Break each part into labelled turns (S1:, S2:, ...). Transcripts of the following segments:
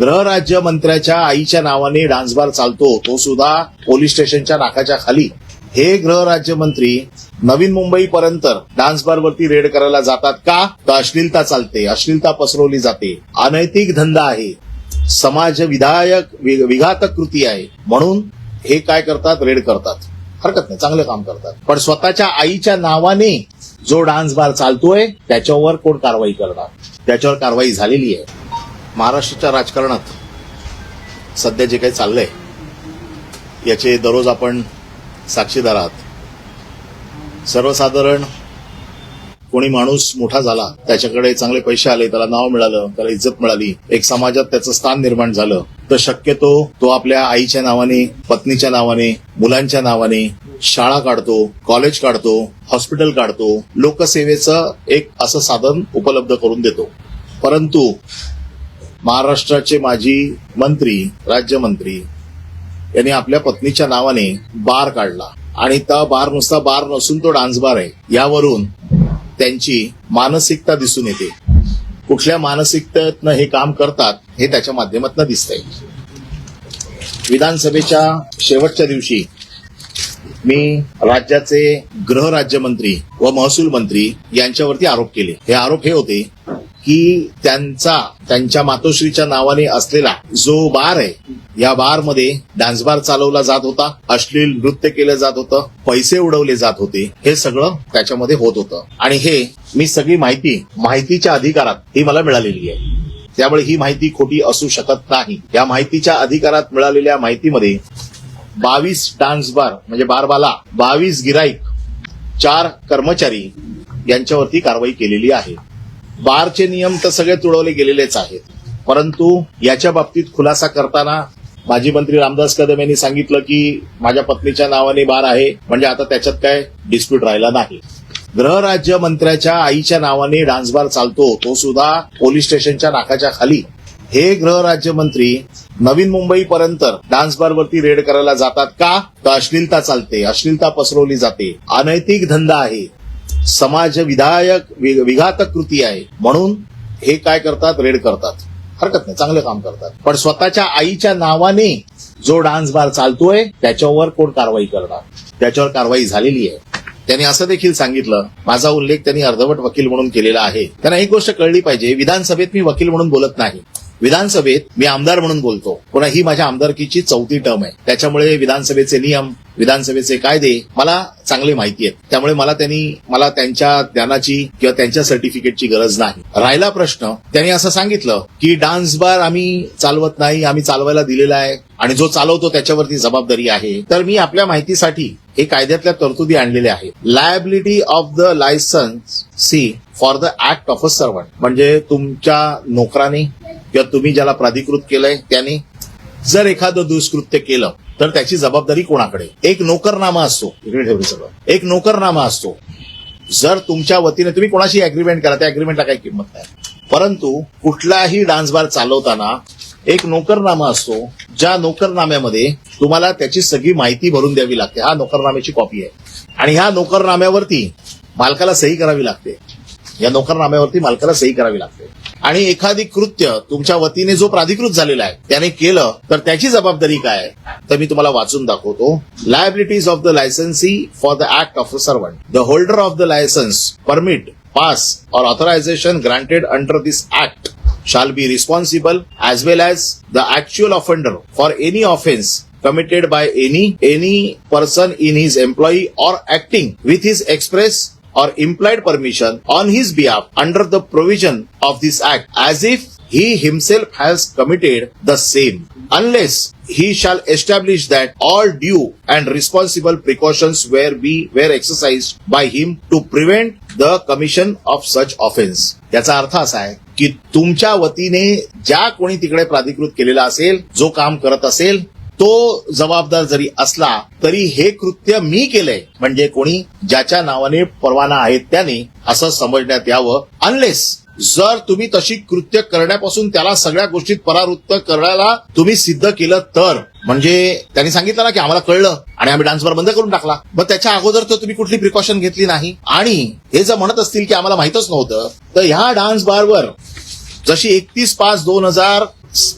S1: गृहराज्य मंत्र्याच्या आईच्या नावाने डान्स बार चालतो तो सुद्धा पोलीस स्टेशनच्या नाकाच्या खाली. हे गृहराज्य मंत्री नवीन मुंबईपर्यंत डान्स बार वरती रेड करायला जातात का? तर अश्लीलता चालते अश्लीलता पसरवली जाते. अनैतिक धंदा आहे. समाज विधायक विघातक कृती आहे. म्हणून हे काय करतात? रेड करतात. हरकत नाही चांगलं काम करतात. पण स्वतःच्या आईच्या नावाने जो डान्स बार चालतोय त्याच्यावर कोण कारवाई करणार? त्याच्यावर कारवाई झालेली आहे. महाराष्ट्राच्या राजकारणात सध्या जे काही चाललंय याचे दररोज आपण साक्षीदार आहात. सर्वसाधारण कोणी माणूस मोठा झाला त्याच्याकडे चांगले पैसे आले त्याला नाव मिळालं त्याला इज्जत मिळाली एक समाजात त्याचं स्थान निर्माण झालं तर शक्यतो तो आपल्या आईच्या नावाने पत्नीच्या नावाने मुलांच्या नावाने शाळा काढतो कॉलेज काढतो हॉस्पिटल काढतो लोकसेवेचं एक असं साधन उपलब्ध करून देतो. परंतु महाराष्ट्राचे माजी मंत्री राज्यमंत्री यांनी आपल्या पत्नीच्या नावाने बार काढला. आणि त्या बार नुसता बार नसून तो डान्स बार आहे. यावरून त्यांची मानसिकता दिसून येते. कुठल्या मानसिकतेतनं हे काम करतात हे त्याच्या माध्यमातून दिसतंय. विधानसभेच्या शेवटच्या दिवशी मी राज्याचे गृहराज्यमंत्री व महसूल मंत्री यांच्यावरती आरोप केले. हे आरोप हे होते की त्यांचा त्यांच्या मातोश्रीच्या नावाने असलेला जो बार आहे या बारमध्ये डान्स बार चालवला जात होता अश्लील नृत्य केलं जात होतं पैसे उडवले जात होते हे सगळं त्याच्यामध्ये होत होतं. आणि हे मी सगळी माहिती माहितीच्या अधिकारात ही मला मिळालेली आहे. त्यामुळे ही माहिती खोटी असू शकत नाही. या माहितीच्या अधिकारात मिळालेल्या माहितीमध्ये बावीस डान्स बार म्हणजे बारबाला बावीस गिराईक चार कर्मचारी यांच्यावरती कारवाई केलेली आहे. बारचे नियम तर सगळे तुडवले गेलेलेच आहेत. परंतु याच्या बाबतीत खुलासा करताना माजी मंत्री रामदास कदम यांनी सांगितलं की माझ्या पत्नीच्या नावाने बार आहे म्हणजे आता त्याच्यात काय डिस्प्यूट राहिला नाही. गृहराज्य मंत्र्याच्या आईच्या नावाने डान्स बार चालतो तो सुद्धा पोलीस स्टेशनच्या नाकाच्या खाली. हे गृहराज्यमंत्री नवीन मुंबईपर्यंत डान्स बारवरती रेड करायला जातात का? तर अश्लीलता चालते अश्लीलता पसरवली जाते. अनैतिक धंदा आहे. समाज विधायक विघातक कृती आहे. म्हणून हे काय करतात? रेड करतात. हरकत नाही. चांगलं काम करतात. पण स्वतःच्या आईच्या नावाने जो डान्स बार चालतोय त्याच्यावर कोण कारवाई करणार? त्याच्यावर कारवाई झालेली आहे. त्यांनी असं देखील सांगितलं. माझा उल्लेख त्यांनी अर्धवट वकील म्हणून केलेला आहे. त्यांना एक गोष्ट कळली पाहिजे. विधानसभेत मी वकील म्हणून बोलत नाही. विधानसभेत मी आमदार म्हणून बोलतो. पुन्हा ही माझ्या आमदारकीची चौथी टर्म आहे. त्याच्यामुळे विधानसभेचे नियम विधानसभेचे कायदे मला चांगले माहिती आहेत. त्यामुळे मला त्यांनी मला त्यांच्या ज्ञानाची किंवा त्यांच्या सर्टिफिकेटची गरज नाही. राहिला प्रश्न त्यांनी असं सांगितलं की डान्स बार आम्ही चालवत नाही आम्ही चालवायला दिलेला आहे. आणि जो चालवतो त्याच्यावरती जबाबदारी आहे. तर मी आपल्या माहितीसाठी हे कायद्यातल्या तरतुदी आणलेल्या आहेत. Liability of the licensee for the act of a servant म्हणजे तुमच्या नोकराने किंवा तुम्ही ज्याला प्राधिकृत केलंय त्याने जर एखादं दुष्कृत्य केलं तर त्याची जबाबदारी कोणाकडे? एक नोकरनामा असतो इकडे ठेवले सगळं. एक नोकरनामा असतो. जर तुमच्या वतीने तुम्ही कोणाशी अग्रीमेंट करा त्या अग्रीमेंटला काही किंमत नाही. परंतु कुठलाही डान्स बार चालवताना एक नोकरनामा असतो ज्या नोकरनाम्यामध्ये तुम्हाला त्याची सगळी माहिती भरून द्यावी लागते. हा नोकरनाम्याची कॉपी आहे. आणि ह्या नोकरनाम्यावरती मालकाला सही करावी लागते. या नोकरनाम्यावरती मालकाला सही करावी लागते. आणि एखादी कृत्य तुमच्या वतीने जो प्राधिकृत झालेला आहे त्याने केलं तर त्याची जबाबदारी काय? आहे? तर मी तुम्हाला वाचून दाखवतो. Liabilities of the licensee for the act of a servant the holder of the licence permit pass or authorisation granted under this act shall be responsible as well as the actual offender for any offence committed by any any person in his employee or acting with his express or implied permission on his behalf under the provision of this act as if he himself has committed the same unless he shall establish that all due and responsible precautions were be were exercised by him to prevent the commission of such offense याचा अर्थ असा आहे की तुमच्या वतीने ज्या कोणी तिकडे प्राधिकृत केलेला असेल जो काम करत असेल तो जबाबदार जरी असला तरी हे कृत्य मी केलंय. म्हणजे कोणी ज्याच्या नावाने परवाना आहेत त्याने असं समजण्यात यावं. अनलेस जर तुम्ही तशी कृत्य करण्यापासून त्याला सगळ्या गोष्टीत परावृत्त करायला तुम्ही सिद्ध केलं तर. म्हणजे त्यांनी सांगितलं ना की आम्हाला कळलं आणि आम्ही डान्स बार बंद करून टाकला. मग त्याच्या अगोदर तर तुम्ही कुठली प्रिकॉशन घेतली नाही. आणि हे जर म्हणत असतील की आम्हाला माहितच नव्हतं तर ह्या डान्स बारवर जशी एकतीस पाच दोन हजार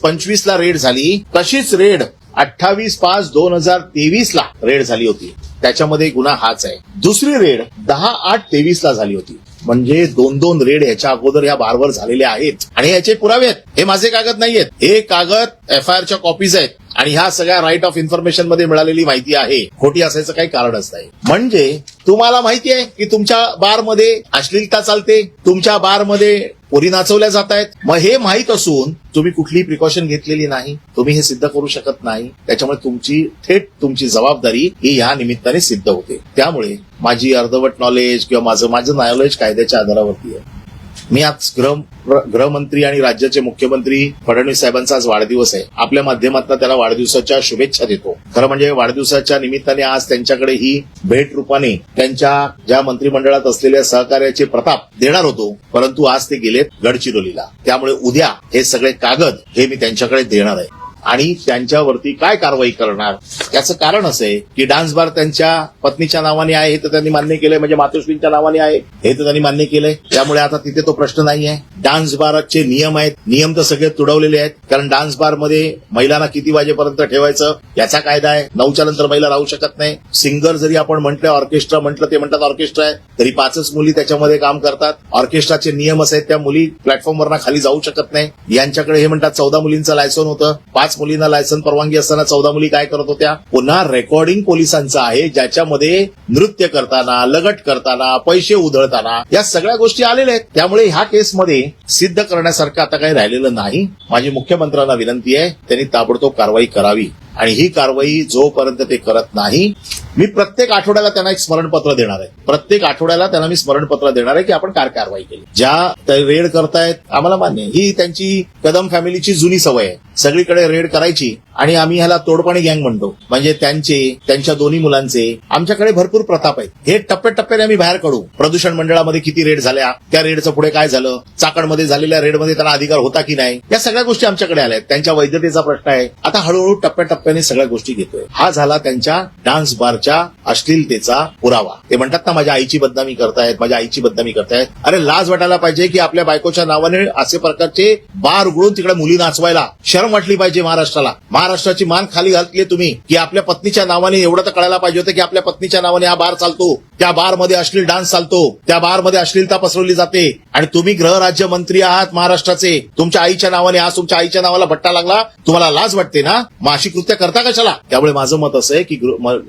S1: पंचवीस ला रेड झाली तशीच रेड अठ्ठावीस पाच दोन हजार तेवीस ला रेड झाली होती. त्याच्यामध्ये गुन्हा हाच आहे. दुसरी रेड दहा आठ तेवीस ला झाली होती. म्हणजे दोन दोन रेड ह्याच्या अगोदर या बारवर झालेले आहेत आणि याचे पुरावे आहेत. हे माझे कागद नाही आहेत हे कागद एफ आय आरच्या कॉपीज आहेत. आणि ह्या सगळ्या राईट ऑफ इन्फॉर्मेशनमध्ये मिळालेली माहिती आहे. खोटी असायचं काही कारणच नाही म्हणजे तुम्हाला माहिती आहे की तुमच्या बारमध्ये अश्लीलता चालते तुमच्या बारमध्ये पोरी नाचवल्या जात आहेत मग हे माहीत असून तुम्ही कुठलीही प्रिकॉशन घेतलेली नाही तुम्ही हे सिद्ध करू शकत नाही. त्याच्यामुळे तुमची थेट तुमची जबाबदारी ही या निमित्ताने सिद्ध होते. त्यामुळे माझी अर्धवट नॉलेज किंवा माझं माझं नॉलेज कायद्याच्या आधारावरती आहे. मी आज गृह गृहमंत्री आणि राज्याचे मुख्यमंत्री फडणवीस साहेबांचा आज वाढदिवस आहे. आपल्या माध्यमातून त्याला वाढदिवसाच्या शुभेच्छा देतो. खरं म्हणजे वाढदिवसाच्या निमित्ताने आज त्यांच्याकडे ही भेट रूपाने त्यांच्या ज्या मंत्रिमंडळात असलेल्या सहकार्याचे प्रताप देणार होतो परंतु आज ते गेलेत गडचिरोलीला. त्यामुळे उद्या हे सगळे कागद हे मी त्यांच्याकडे देणार आहे. आणि त्यांच्यावरती काय कारवाई करणार? याचं कारण असं आहे की डान्स बार त्यांच्या पत्नीच्या नावाने आहे हे तर त्यांनी मान्य केलंय. म्हणजे मातोश्रींच्या नावाने आहे हे तर त्यांनी मान्य केलंय. त्यामुळे आता तिथे तो प्रश्न नाही आहे डान्स बारचे नियम आहेत. नियम तर सगळे तुडवलेले आहेत. कारण डान्स बारमध्ये महिलांना किती वाजेपर्यंत ठेवायचं याचा कायदा आहे. नऊच्या नंतर महिला राहू शकत नाही. सिंगर जरी आपण म्हटलं ऑर्केस्ट्रा म्हटलं ते म्हणतात ऑर्केस्ट्रा आहे तरी पाचच मुली त्याच्यामध्ये काम करतात. ऑर्केस्ट्राचे नियम असे आहेत त्या मुली प्लॅटफॉर्मवरना खाली जाऊ शकत नाही. यांच्याकडे हे म्हणतात चौदा मुलींचं लायसन होतं. पाच मुलींना लायसन परवानगी असताना चौदा मुली काय करत होत्या? पुन्हा रेकॉर्डिंग पोलिसांचं आहे ज्याच्यामध्ये नृत्य करताना लगट करताना पैसे उधळताना या सगळ्या गोष्टी आलेल्या आहेत. त्यामुळे ह्या केसमध्ये सिद्ध करण्यासारखं आता काही राहिलेलं नाही. माझी मुख्यमंत्र्यांना विनंती आहे त्यांनी ताबडतोब कारवाई करावी. आणि ही कारवाई जोपर्यंत ते करत नाही मी प्रत्येक आठवड्याला त्यांना एक स्मरणपत्र देणार आहे. प्रत्येक आठवड्याला त्यांना मी स्मरणपत्र देणार आहे की आपण काय कारवाई केली. ज्या रेड करतायत आम्हाला मान्य ही त्यांची कदम फॅमिलीची जुनी सवय आहे. सगळीकडे रेड करायची आणि आम्ही ह्याला तोडपाणी गँग म्हणतो. म्हणजे त्यांचे त्यांच्या दोन्ही मुलांचे आमच्याकडे भरपूर प्रताप आहेत. हे टप्प्याटप्प्याने आम्ही बाहेर काढू. प्रदूषण मंडळामध्ये किती रेड झाल्या त्या रेडचं पुढे काय झालं चाकणमध्ये झालेल्या रेडमध्ये त्यांना अधिकार होता की नाही या सगळ्या गोष्टी आमच्याकडे आल्या आहेत. त्यांच्या वैधतेचा प्रश्न आहे. आता हळूहळू टप्प्याटप्प्याने सगळ्या गोष्टी घेतोय. हा झाला त्यांच्या डान्स प्रकारच्या अश्लीलतेचा पुरावा. ते म्हणतात ना माझ्या आईची बदनामी करतायत माझ्या आईची बदनामी करतायत. अरे लाज वाटायला पाहिजे की आपल्या बायकोच्या नावाने असे प्रकारचे बार उघडून तिकडे मुली नाचवायला शरम वाटली पाहिजे महाराष्ट्राला. महाराष्ट्राची मान खाली घातली तुम्ही की आपल्या पत्नीच्या नावाने एवढं तर कळायला पाहिजे होतं की आपल्या पत्नीच्या नावाने हा बार चालतो. त्या बारमध्ये अश्लील डान्स चालतो. त्या बारमध्ये अश्लीलता पसरवली जाते. आणि तुम्ही गृहराज्य मंत्री आहात महाराष्ट्राचे. तुमच्या आईच्या नावाने आज तुमच्या आईच्या नावाला भट्टा लागला. तुम्हाला लाज वाटते ना? मग अशी कृत्य करता कशाला? त्यामुळे माझं मत असं आहे की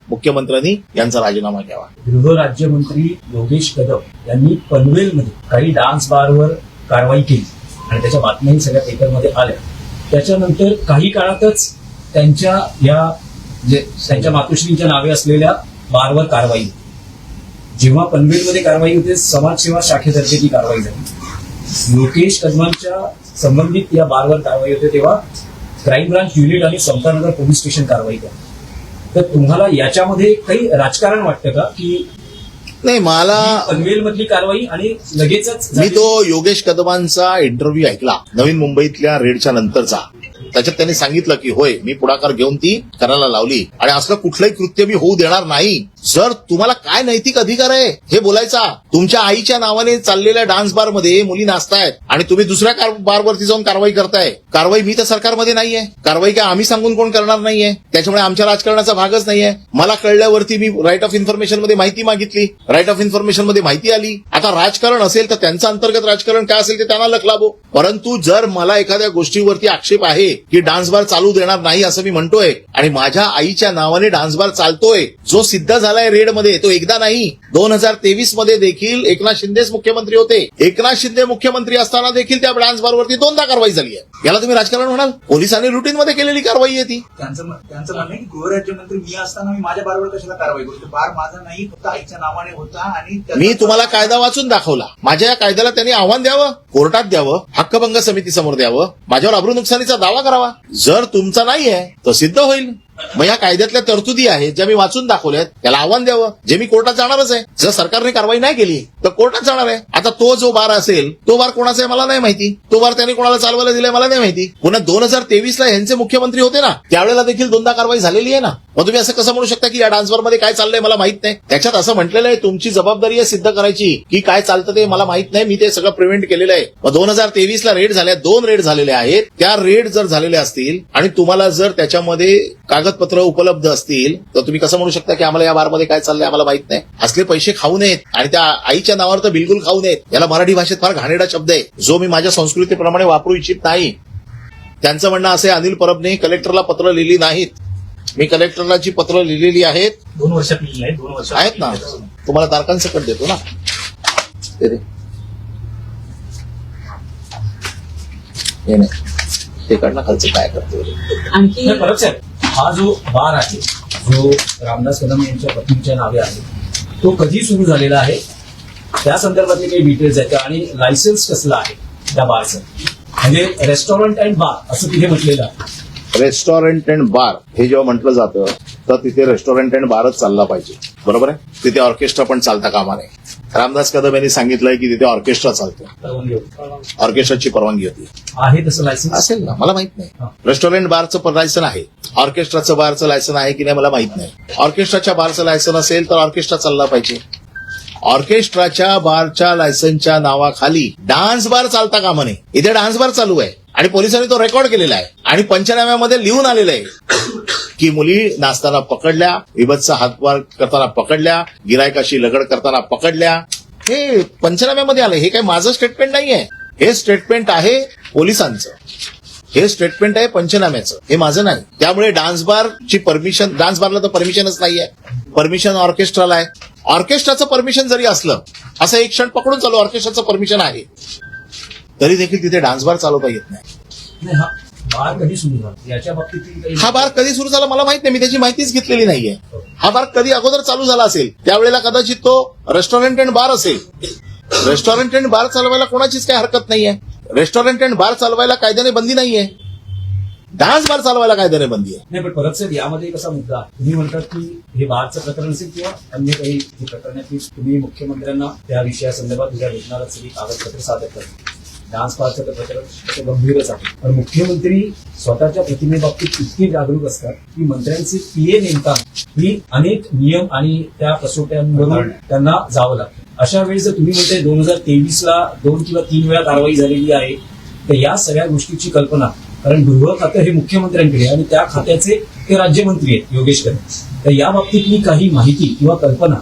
S1: मुख्यमंत्री मुख्यमंत्र्यांनी यांचा राजीनामा घ्यावा.
S2: गृह राज्यमंत्री योगेश कदम यांनी पनवेलमध्ये काही डान्स बारवर कारवाई केली. आणि त्याच्या बातम्याही सगळ्या पेपरमध्ये आल्या. त्याच्यानंतर काही काळातच त्यांच्या या जे त्यांच्या मातोश्रींच्या नावे असलेल्या बारवर कारवाई जेव्हा पनवेलमध्ये कारवाई होते समाजसेवा शाखेतर्फे ती कारवाई झाली. योगेश कदमांच्या संबंधित या बारवर कारवाई होते तेव्हा क्राईम ब्रांच युनिट आणि समतानगर पोलीस स्टेशन कारवाई करते तर तुम्हाला याच्यामध्ये काही राजकारण वाटतं का? की
S1: नाही मला
S2: पनवेल मधली कारवाई आणि लगेचच
S1: मी तो योगेश कदमांचा इंटरव्ह्यू ऐकला नवीन मुंबईतल्या रेडच्या नंतरचा. त्याच्यात त्यांनी सांगितलं की होय मी पुढाकार घेऊन ती करायला लावली. आणि असलं कुठलंही कृत्य मी होऊ देणार नाही. जर तुम्हाला काय नैतिक अधिकार आहे हे बोलायचा. तुमच्या आईच्या नावाने चाललेल्या डान्स बारमध्ये मुली नाचतायत आणि तुम्ही दुसऱ्या कार- बारवरती जाऊन कारवाई करताय. कारवाई मी तर सरकारमध्ये नाहीये. कारवाई काय आम्ही सांगून कोण करणार नाहीये. त्याच्यामुळे आमच्या राजकारणाचा भागच नाहीये. मला कळल्यावरती मी राईट ऑफ इन्फॉर्मेशनमध्ये माहिती मागितली. राईट ऑफ इन्फॉर्मेशनमध्ये माहिती आली. आता राजकारण असेल तर त्यांचं अंतर्गत राजकारण काय असेल ते त्यांना लक लाभो. परंतु जर मला एखाद्या गोष्टीवरती आक्षेप आहे की डान्स बार चालू देणार नाही असं मी म्हणतोय आणि माझ्या आईच्या नावाने डान्स बार चालतोय जो सिद्ध झाला रेडमध्ये तो एकदा नाही. दोन हजार तेवीसमध्ये देखील एकनाथ शिंदेच मुख्यमंत्री होते. एकनाथ शिंदे मुख्यमंत्री असताना देखील त्या डान्स बारवरती दोनदा कारवाई झाली आहे. याला तुम्ही राजकारण म्हणाल? पोलिसांनी रुटीन मध्ये केलेली कारवाई आहे ती.
S3: त्यांचं त्यांचं म्हणणं आहे की गृहराज्यमंत्री मी असताना मी माझ्या बारवर कशाला कारवाई करू? तो बार माझा नाही फक्त आईच्या नावाने होता आणि
S1: मी तुम्हाला कायदा वाचून दाखवला. माझ्या या कायद्याला त्यांनी आव्हान द्यावं कोर्टात द्यावं हक्कभंग समितीसमोर द्यावं माझ्यावर अब्रू नुकसानीचा दावा करावा. जर तुमचा नाहीये तर सिद्ध होईल. मग या कायद्यातल्या तरतुदी आहेत ज्या मी वाचून दाखवल्यात त्याला आव्हान द्यावं. जे मी कोर्टात जाणारच आहे. जर सरकारने कारवाई नाही केली तर कोर्टात जाणार आहे. आता तो जो बार असेल तो बार कोणाचा आहे मला नाही माहिती. तो बार त्यांनी कोणाला चालवायला दिलाय मला नाही माहिती. पुन्हा दोन हजार तेवीस ला यांचे मुख्यमंत्री होते ना त्यावेळेला देखील दोनदा कारवाई झालेली आहे ना. मग तुम्ही असं कसं म्हणू शकता की या डान्सवर मध्ये काय चाललंय मला माहीत नाही. त्याच्यात असं म्हटलेलं आहे तुमची जबाबदारी आहे सिद्ध करायची की काय चालतं ते मला माहीत नाही. मी ते सगळं प्रिव्हेंट केलेलं आहे. मग दोन हजार तेवीस ला रेड झाल्या दोन रेड झालेले आहेत. त्या रेड जर झालेल्या असतील आणि तुम्हाला जर त्याच्यामध्ये कागदपत्र उपलब्ध असतील तर तुम्ही कसं म्हणू शकता की आम्हाला या बारमध्ये काय चाललंय आम्हाला माहीत नाही. असले पैसे खाऊ नयेत आणि त्या आईच्या नावावर तर बिलकुल खाऊ नयेत. याला मराठी भाषेत फार घाणेरडा शब्द आहे. जो मी माझ्या संस्कृतीप्रमाणे वापरू इच्छित नाही. त्यांचं म्हणणं असे अनिल परबने कलेक्टरला पत्र लिहिली नाहीत. मी कलेक्टरला जी पत्र लिहिलेली आहेत.
S2: दोन वर्षात लिहिलं वर्ष
S1: आहेत ना? तुम्हाला तारखांसकट देतो ना? ते. हे नाही. ते काढ ना खालचं काय करतो
S4: आणखी
S2: हा जो बार आहे जो रामदास कदम यांच्या पत्नीच्या नावे आहे तो कधी सुरू झालेला आहे? त्या संदर्भातले काही डिटेल्स आहेत आणि लायसन्स कसलं आहे त्या बारचं? म्हणजे रेस्टॉरंट अँड बार असं तिथे म्हटलेलं आहे.
S1: रेस्टॉरंट अँड बार हे जेव्हा म्हटलं जातं तर तिथे रेस्टॉरंट अँड बारच चालला पाहिजे. बरोबर आहे? तिथे ऑर्केस्ट्रा पण चालता कामा नये. रामदास कदम यांनी सांगितलंय की तिथे ऑर्केस्ट्रा चालतो. ऑर्केस्ट्राची परवानगी होती.
S2: आहे तसं लायसन्स
S1: असेल ना मला माहीत नाही. रेस्टॉरंट बारचं पण लायसन आहे. ऑर्केस्ट्राचं बारचं लायसन आहे की नाही मला माहीत नाही. ऑर्केस्ट्राच्या बारचं लायसन असेल तर ऑर्केस्ट्रा चालला पाहिजे. ऑर्केस्ट्राच्या बारच्या लायसनच्या नावाखाली डान्स बार चालता कामा नये. इथे डान्स बार चालू आहे. आणि पोलिसांनी तो रेकॉर्ड केलेला आहे. आणि पंचनाम्यामध्ये लिहून आलेलं आहे. की मुली नाचताना पकडल्या विभत्स हातवार करताना पकडल्या गिरायकाशी लगड करताना पकडल्या. हे पंचनाम्यामध्ये आलं. हे काही माझं स्टेटमेंट नाही आहे हे स्टेटमेंट आहे पोलिसांचं. हे स्टेटमेंट आहे पंचनाम्याचं. हे माझं नाही. त्यामुळे डान्स बार ची परमिशन डान्स बारला तर परमिशनच नाहीये. परमिशन ऑर्केस्ट्राला आहे. ऑर्केस्ट्राचं परमिशन जरी असलं असं एक क्षण पकडून चालू ऑर्केस्ट्राचं परमिशन आहे. तरी देखील तिथे डान्स बार चालवता येत नाही.
S2: नाही हा बार कधी सुरू झाला? याच्या बाबतीत
S1: हा बार कधी सुरू झाला मला माहीत नाही मी त्याची माहितीच घेतलेली नाहीये. हा बार कधी अगोदर चालू झाला असेल त्यावेळेला कदाचित तो रेस्टॉरंट अँड बार असेल. रेस्टॉरंट अँड बार चालवायला कोणाचीच काही हरकत नाहीये. रेस्टॉरंट अँड बार चालवायला कायद्याने बंदी नाहीये. डान्स बार चालवायला कायद्याने बंदी आहे.
S2: नाही पण परत साहेब यामध्ये कसा मुद्दा? तुम्ही म्हणतात की हे बारचं प्रकरण असेल किंवा अन्य काही प्रकरण तुम्ही मुख्यमंत्र्यांना त्या विषयासंदर्भात तुझ्या भेटणारच सगळी कागदपत्र सादर करतात डान्स बारचं तर प्रकरण तसं गंभीरच आहे. पण मुख्यमंत्री स्वतःच्या प्रतिमेबाबतीत इतके जागरूक असतात की मंत्र्यांचे पीए नेमताना ही अनेक नियम आणि त्या कसोट्यांवरून त्यांना जावं लागतं. अशा वेळी जर तुम्ही म्हणताय दोन हजार तेवीस ला दोन किंवा तीन वेळा कारवाई झालेली आहे तर या सगळ्या गोष्टीची कल्पना कारण गृह खातं हे मुख्यमंत्र्यांकडे आणि त्या खात्याचे ते राज्यमंत्री आहेत योगेश तर या बाबतीतली काही माहिती किंवा कल्पना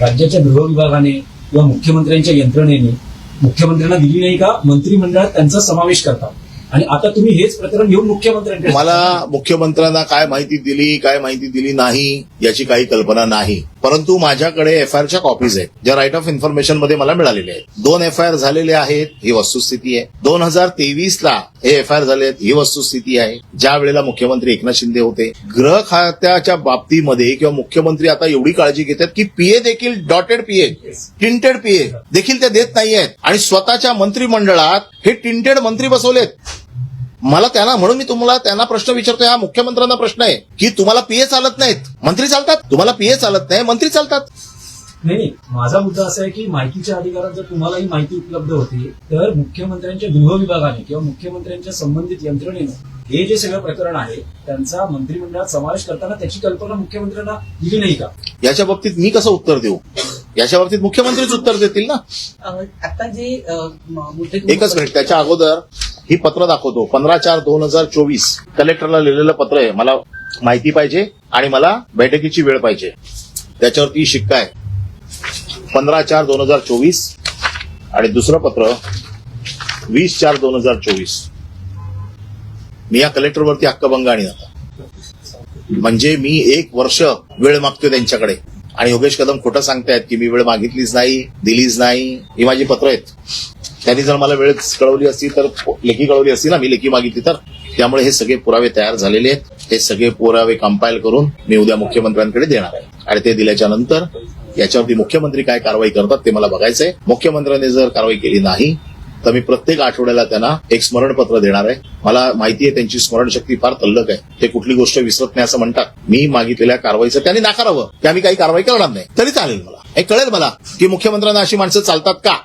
S2: राज्याच्या गृह विभागाने किंवा मुख्यमंत्र्यांच्या यंत्रणेने मुख्यमंत्र्यांना दिली नाही का? मंत्रिमंडळात त्यांचा समावेश करतात. आणि आता तुम्ही हेच प्रकरण घेऊन मुख्यमंत्र्यांकडे
S1: मला मुख्यमंत्र्यांना काय माहिती दिली काय माहिती दिली नाही याची काही कल्पना नाही. परंतु माझ्याकडे एफ आय आरच्या कॉपीज आहेत ज्या राईट ऑफ इन्फॉर्मेशनमध्ये मला मिळालेल्या आहेत. दोन एफ आय आर झालेले आहेत ही वस्तुस्थिती आहे. दोन हजार तेवीस ला हे एफ आय आर झाले आहेत ही वस्तुस्थिती आहे. ज्या वेळेला मुख्यमंत्री एकनाथ शिंदे होते गृह खात्याच्या बाबतीमध्ये किंवा मुख्यमंत्री आता एवढी काळजी घेतात की पीए देखील डॉटेड पीए टिंटेड पीए देखील ते देत नाहीयेत. आणि स्वतःच्या मंत्रिमंडळात हे टिंटेड मंत्री बसवलेत. मला त्यांना म्हणून मी तुम्हाला त्यांना प्रश्न विचारतोय. हा मुख्यमंत्र्यांना प्रश्न आहे की तुम्हाला पीए चालत नाहीत. मंत्री चालतात? तुम्हाला पीए चालत नाही. मंत्री चालतात.
S2: नाही नाही. माझा मुद्दा असा आहे की माहितीच्या अधिकारात जर तुम्हाला ही माहिती उपलब्ध होती तर मुख्यमंत्र्यांच्या गृह विभागाने किंवा मुख्यमंत्र्यांच्या संबंधित यंत्रणेनं हे जे सगळं प्रकरण आहे त्यांचा मंत्रिमंडळात समावेश करताना त्याची कल्पना मुख्यमंत्र्यांना दिली नाही का?
S1: याच्या बाबतीत मी कसं उत्तर देऊ? याच्या बाबतीत मुख्यमंत्रीच उत्तर देतील ना?
S4: आता जे मुद्दे
S1: एकच मिनिट. त्याच्या अगोदर ही पत्र दाखवतो. पंधरा चार दोन हजार चोवीस. कलेक्टरला लिहिलेलं पत्र आहे. मला माहिती पाहिजे आणि मला बैठकीची वेळ पाहिजे. त्याच्यावरती शिक्का आहे. पंधरा चार दोन हजार चोवीस आणि दुसरं पत्र वीस चार दोन हजार चोवीस. मी या कलेक्टरवरती हक्कभंग आणि म्हणजे मी एक वर्ष वेळ मागतोय त्यांच्याकडे. आणि योगेश कदम खोटं सांगतायत की मी वेळ मागितलीच नाही दिलीच नाही. ही माझी पत्र आहेत. त्यांनी जर मला वेळ कळवली असती तर लेखी कळवली असती ना मी लेखी मागितली तर. त्यामुळे हे सगळे पुरावे तयार झालेले आहेत. हे सगळे पुरावे कंपाईल करून मी उद्या मुख्यमंत्र्यांकडे देणार आहे. आणि ते दिल्याच्या नंतर याच्यावरती मुख्यमंत्री काय कारवाई करतात ते मला बघायचंय. मुख्यमंत्र्यांनी जर कारवाई केली नाही तर मी प्रत्येक आठवड्याला त्यांना एक स्मरणपत्र देणार आहे. मला माहिती आहे त्यांची स्मरणशक्ती फार तल्लक आहे. ते कुठली गोष्ट विसरत नाही असं म्हणतात. मी मागितलेल्या कारवाईचं त्यांनी नाकारावं. की आम्ही काही कारवाई करणार नाही. तरी चालेल मला. हे कळेल मला की मुख्यमंत्र्यांना अशी माणसं चालतात का?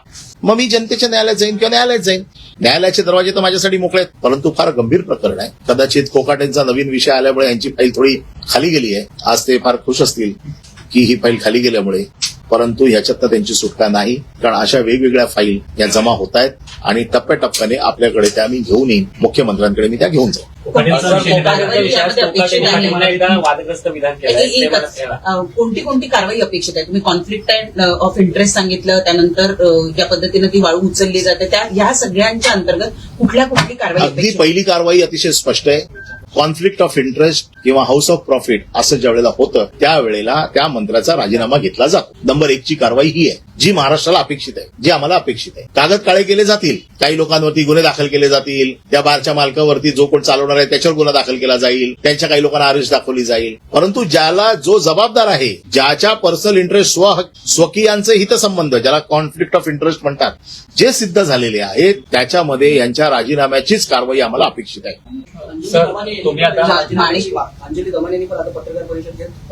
S1: मग मी जनतेच्या न्यायालयात जाईन किंवा न्यायालयात जाईन? न्यायालयाचे दरवाजे तर माझ्यासाठी मोकळे आहेत. परंतु फार गंभीर प्रकरण आहे. कदाचित कोकाटेंचा नवीन विषय आल्यामुळे यांची फाईल थोडी खाली गेली आहे. आज ते फार खुश असतील. की ही फाईल खाली गेल्यामुळे परंतु ह्याच्यात त्यांची सुटका नाही कारण अशा वेगवेगळ्या फाईल या जमा होत आहेत आणि टप्प्याटप्प्याने आपल्याकडे त्या मी घेऊन येईन. मुख्यमंत्र्यांकडे मी त्या घेऊन जाईन.
S4: कोणती कोणती कारवाई अपेक्षित आहे? तुम्ही कॉन्फ्लिक्ट ऑफ इंटरेस्ट सांगितलं त्यानंतर ज्या पद्धतीने ती वाळू उचलली जाते त्या ह्या सगळ्यांच्या अंतर्गत कुठल्या कुठली कारवाई?
S1: पहिली कारवाई अतिशय स्पष्ट आहे. कॉन्फ्लिक्ट ऑफ इंटरेस्ट किंवा हाऊस ऑफ प्रॉफिट असं ज्या वेळेला होतं त्यावेळेला त्या मंत्र्याचा राजीनामा घेतला जातो. नंबर एकची कारवाई ही आहे जी महाराष्ट्राला अपेक्षित आहे जी आम्हाला अपेक्षित आहे. कागद काळे केले जातील काही लोकांवरती गुन्हे दाखल केले जातील त्या बारच्या मालकावरती जो कोण चालवणार आहे त्याच्यावर गुन्हा दाखल केला जाईल त्यांच्या काही लोकांना आदेश दाखवली जाईल. परंतु ज्याला जो जबाबदार आहे ज्याच्या पर्सनल इंटरेस्ट स्व स्वकीयांचे हितसंबंध ज्याला कॉन्फ्लिक्ट ऑफ इंटरेस्ट म्हणतात जे सिद्ध झालेले आहेत त्याच्यामध्ये यांच्या राजीनाम्याचीच कारवाई आम्हाला अपेक्षित आहे.
S2: सर, तुम्ही आता-
S5: अंजली दमन यांनी पण आता पत्रकार परिषद घेत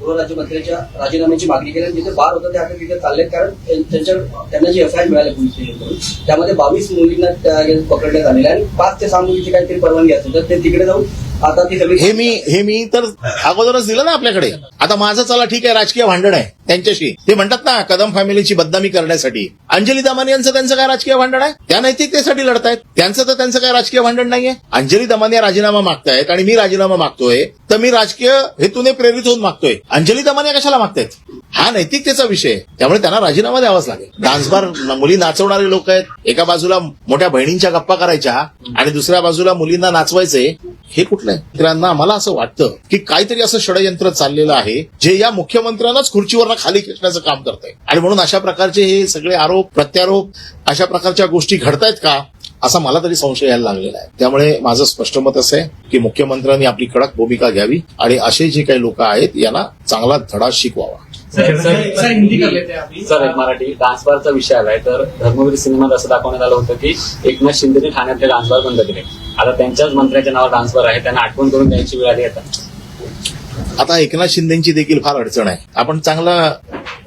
S5: गृहराज्यमंत्र्यांच्या राजीनाम्याची मागणी केली आणि जिथे बार होतं ते आता तिथे चालले कारण त्यां- त्यांच्या त्यांना जी एफआयआर मिळाली पोलीस त्यामध्ये बावीस मुलींना त्या पकडण्यात आलेल्या आणि पाच ते सहा मुलीची काहीतरी परवानगी असते तर ते तिकडे जाऊन आता ती सगळी
S1: हे मी हे मी तर अगोदरच दिलं ना आपल्याकडे. आता माझं चला ठीक आहे राजकीय भांडण आहे त्यांच्याशी. ते म्हणतात ना कदम फॅमिलीची बदनामी करण्यासाठी. अंजली दमानी यांचं त्यांचं काय राजकीय भांडण आहे? त्या नैतिकतेसाठी लढतायत. त्यांचं तर त्यांचं काय राजकीय भांडण नाहीये. अंजली दमानी राजीनामा मागतायत आणि मी राजीनामा मागतोय तर मी राजकीय हेतूने प्रेरित होऊन मागतोय. अंजली दमानी कशाला मागतायत? हा नैतिकतेचा विषय त्यामुळे त्यांना राजीनामा द्यावाच लागेल. डान्सबार मुली नाचवणारे लोक आहेत. एका बाजूला मोठ्या बहिणींच्या गप्पा करायच्या आणि दुसऱ्या बाजूला मुलींना नाचवायचे. हे कुठलं आहे? मित्रांना मला असं वाटतं की काहीतरी असं षडयंत्र चाललेलं आहे जे या मुख्यमंत्र्यांनाच खुर्चीवरनं खाली खेचण्याचं काम करत आहे आणि म्हणून अशा प्रकारचे हे सगळे आरोप प्रत्यारोप अशा प्रकारच्या गोष्टी घडतायत का असा मला तरी संशय यायला लागलेला आहे. त्यामुळे माझं स्पष्ट मत असं आहे की मुख्यमंत्र्यांनी आपली कडक भूमिका घ्यावी आणि असे जे काही लोक आहेत यांना चांगला धडा शिकवावा.
S2: सर सर
S3: सर हिंदी कर लेते हैं अभी
S2: सर एक मराठी डान्स बारचा विषय आलाय. तर धर्मवीर सिनेमात असं दाखवण्यात आलं होतं की एकनाथ शिंदेने ठाण्यातले डान्स बार बंद केले. आता त्यांच्याच मंत्र्याच्या नावावर डान्स बार आहे. त्यांना आठवण करून द्यायची वेळ आली आता.
S1: आता एकनाथ शिंदेची देखील फार अडचण आहे. आपण चांगलं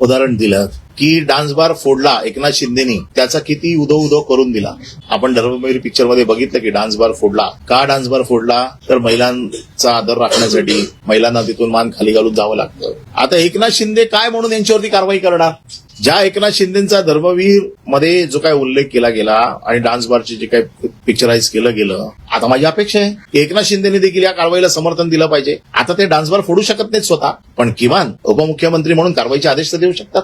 S1: उदाहरण दिलं की डान्स बार फोडला एकनाथ शिंदेनी त्याचा किती उदो उदो करून दिला. आपण धर्मवीर पिक्चरमध्ये बघितलं की डान्स बार फोडला. का डान्स बार फोडला? तर महिलांचा आदर राखण्यासाठी महिलांना तिथून मान खाली घालून जावं लागतं. आता एकनाथ शिंदे काय म्हणून यांच्यावरती कारवाई करणार? ज्या एकनाथ शिंदेचा धर्मवीरमध्ये जो काय उल्लेख केला गेला आणि डान्स बारचे जे काही पिक्चराईज केलं गेलं आता माझी अपेक्षा आहे की एकनाथ शिंदेने देखील या कारवाईला समर्थन दिलं पाहिजे. आता ते डान्स बार फोडू शकत नाहीत स्वतः पण किमान उपमुख्यमंत्री म्हणून कारवाईचे आदेश तर देऊ शकतात.